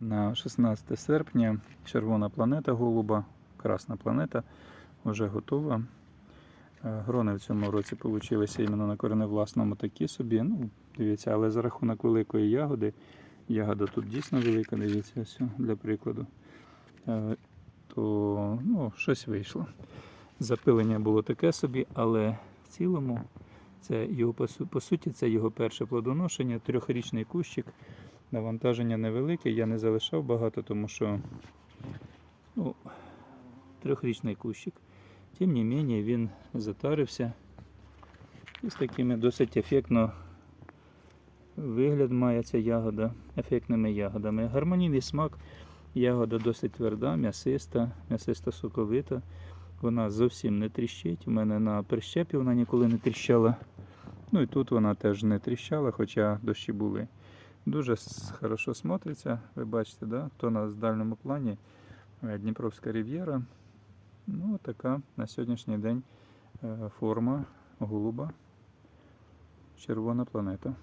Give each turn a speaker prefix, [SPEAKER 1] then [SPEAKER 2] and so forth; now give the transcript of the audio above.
[SPEAKER 1] На 16 серпня червона планета голуба, красна планета вже готова. Е, Грони в цьому році получилися іменно на кореневласному такі собі. Ну, дивіться, але за рахунок великої ягоди, ягода тут дійсно велика, дивіться, ось для прикладу. Е, То ну, щось вийшло. Запилення було таке собі, але в цілому це його по, суті це його перше плодоношення, трьохрічний кущик. Навантаження невелике, я не залишав багато, тому що ну, трьохрічний кущик. Тим не менше він затарився. І з такими досить ефектно вигляд має ця ягода, ефектними ягодами. Гармонійний смак, ягода досить тверда, м'ясиста, м'ясиста соковита. Вона зовсім не тріщить. У мене на прищепі вона ніколи не тріщала. Ну і тут вона теж не тріщала, хоча дощі були. Дуже хорошо смотриться, ви бачите, да? то на дальньому плані е, Дніпровська рів'єра. Ну, така на сьогоднішній день е, форма голуба. Червона планета.